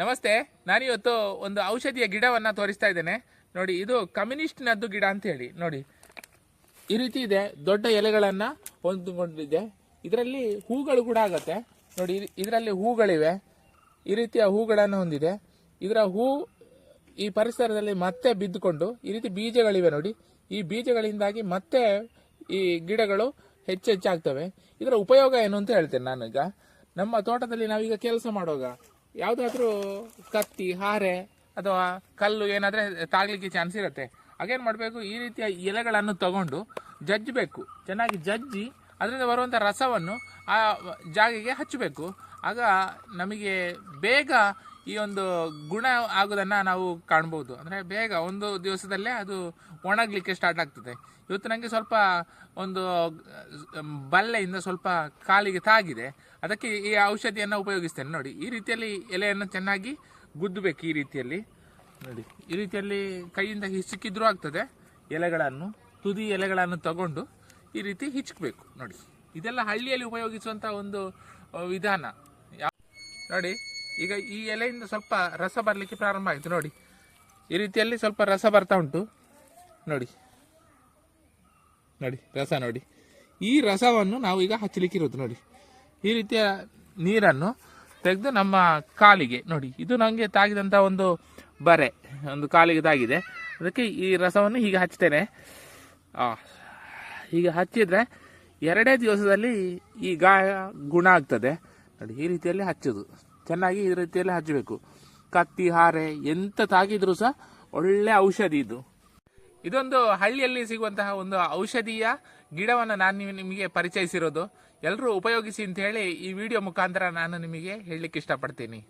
ನಮಸ್ತೆ ನಾನಿವತ್ತು ಒಂದು ಔಷಧಿಯ ಗಿಡವನ್ನ ತೋರಿಸ್ತಾ ಇದ್ದೇನೆ. ನೋಡಿ, ಇದು ಕಮ್ಯುನಿಸ್ಟ್ನದ್ದು ಗಿಡ ಅಂತ ಹೇಳಿ. ನೋಡಿ, ಈ ರೀತಿ ಇದೆ, ದೊಡ್ಡ ಎಲೆಗಳನ್ನು ಹೊಂದಿಕೊಂಡಿದೆ. ಇದರಲ್ಲಿ ಹೂಗಳು ಕೂಡ ಆಗುತ್ತೆ. ನೋಡಿ ಇದರಲ್ಲಿ ಹೂಗಳಿವೆ. ಈ ರೀತಿಯ ಹೂಗಳನ್ನು ಹೊಂದಿದೆ. ಇದರ ಹೂ ಈ ಪರಿಸರದಲ್ಲಿ ಮತ್ತೆ ಬಿದ್ದುಕೊಂಡು, ಈ ರೀತಿ ಬೀಜಗಳಿವೆ ನೋಡಿ. ಈ ಬೀಜಗಳಿಂದಾಗಿ ಮತ್ತೆ ಈ ಗಿಡಗಳು ಹೆಚ್ಚು ಹೆಚ್ಚಾಗ್ತವೆ ಇದರ ಉಪಯೋಗ ಏನು ಅಂತ ಹೇಳ್ತೇನೆ ನಾನೀಗ. ನಮ್ಮ ತೋಟದಲ್ಲಿ ನಾವೀಗ ಕೆಲಸ ಮಾಡುವಾಗ ಯಾವುದಾದ್ರೂ ಕತ್ತಿ, ಹಾರೆ ಅಥವಾ ಕಲ್ಲು ಏನಾದ್ರೆ ತಾಗ್ಲಿಕ್ಕೆ ಚಾನ್ಸ್ ಇರುತ್ತೆ. ಹಾಗೇನು ಮಾಡಬೇಕು, ಈ ರೀತಿಯ ಎಲೆಗಳನ್ನು ತಗೊಂಡು ಜಜ್ಜಬೇಕು. ಚೆನ್ನಾಗಿ ಜಜ್ಜಿ ಅದರಿಂದ ಬರುವಂಥ ರಸವನ್ನು ಆ ಜಾಗಿಗೆ ಹಚ್ಚಬೇಕು. ಆಗ ನಮಗೆ ಬೇಗ ಈ ಒಂದು ಗುಣ ಆಗೋದನ್ನು ನಾವು ಕಾಣ್ಬೋದು. ಅಂದರೆ ಬೇಗ ಒಂದು ದಿವಸದಲ್ಲೇ ಅದು ಒಣಗಲಿಕ್ಕೆ ಸ್ಟಾರ್ಟ್ ಆಗ್ತದೆ. ಇವತ್ತು ನನಗೆ ಸ್ವಲ್ಪ ಒಂದು ಬಲ್ಲೆಯಿಂದ ಸ್ವಲ್ಪ ಕಾಲಿಗೆ ತಾಗಿದೆ. ಅದಕ್ಕೆ ಈ ಔಷಧಿಯನ್ನು ಉಪಯೋಗಿಸ್ತೇನೆ. ನೋಡಿ, ಈ ರೀತಿಯಲ್ಲಿ ಎಲೆಯನ್ನು ಚೆನ್ನಾಗಿ ಗುದ್ದಬೇಕು ಈ ರೀತಿಯಲ್ಲಿ. ನೋಡಿ, ಈ ರೀತಿಯಲ್ಲಿ ಕೈಯಿಂದ ಹಿಸುಕಿದ್ರೂ ಆಗ್ತದೆ. ಎಲೆಗಳನ್ನು, ತುದಿ ಎಲೆಗಳನ್ನು ತಗೊಂಡು ಈ ರೀತಿ ಹಿಚ್ಕಬೇಕು. ನೋಡಿ, ಇದೆಲ್ಲ ಹಳ್ಳಿಯಲ್ಲಿ ಉಪಯೋಗಿಸುವಂಥ ಒಂದು, ವಿಧಾನ. ನೋಡಿ ಈಗ ಈ ಎಲೆಯಿಂದ ಸ್ವಲ್ಪ ರಸ ಬರಲಿಕ್ಕೆ ಪ್ರಾರಂಭ ಆಯಿತು, ನೋಡಿ. ಈ ರೀತಿಯಲ್ಲಿ ಸ್ವಲ್ಪ ರಸ ಬರ್ತಾ ಉಂಟು. ನೋಡಿ. ನೋಡಿ, ರಸ ನೋಡಿ. ಈ ರಸವನ್ನು ನಾವು ಈಗ ಹಚ್ಚಲಿಕ್ಕೆ ಇರೋದು ನೋಡಿ. ಈ ರೀತಿಯ ನೀರನ್ನು ತೆಗೆದು ನಮ್ಮ ಕಾಲಿಗೆ, ನೋಡಿ. ಇದು ನನಗೆ ತಾಗಿದಂಥ ಒಂದು ಬರೆ, ಒಂದು ಕಾಲಿಗೆ ತಾಗಿದೆ. ಅದಕ್ಕೆ ಈ ರಸವನ್ನು ಹೀಗೆ ಹಚ್ತೇನೆ. ಹೀಗೆ ಹಚ್ಚಿದ್ರೆ ಎರಡೇ ದಿವಸದಲ್ಲಿ ಈ ಗಾಯ ಗುಣ ಆಗ್ತದೆ. ನೋಡಿ, ಈ ರೀತಿಯಲ್ಲಿ ಹಚ್ಚೋದು. ಚೆನ್ನಾಗಿ ಈ ರೀತಿಯಲ್ಲಿ ಹಚ್ಚಬೇಕು ಕತ್ತಿ, ಹಾರೆ ಎಂತ ತಾಗಿದ್ರು ಸಹ ಒಳ್ಳೆ ಔಷಧಿ ಇದು. ಇದೊಂದು ಹಳ್ಳಿಯಲ್ಲಿ ಸಿಗುವಂತಹ ಒಂದು ಔಷಧೀಯ ಗಿಡವನ್ನು ನಾನು ನಿಮಗೆ ಪರಿಚಯಿಸಿರೋದು. ಎಲ್ಲರೂ ಉಪಯೋಗಿಸಿ ಅಂತ ಹೇಳಿ ಈ ವಿಡಿಯೋ ಮುಖಾಂತರ ನಾನು ನಿಮಗೆ ಹೇಳಲಿಕ್ಕೆ ಇಷ್ಟಪಡ್ತೀನಿ.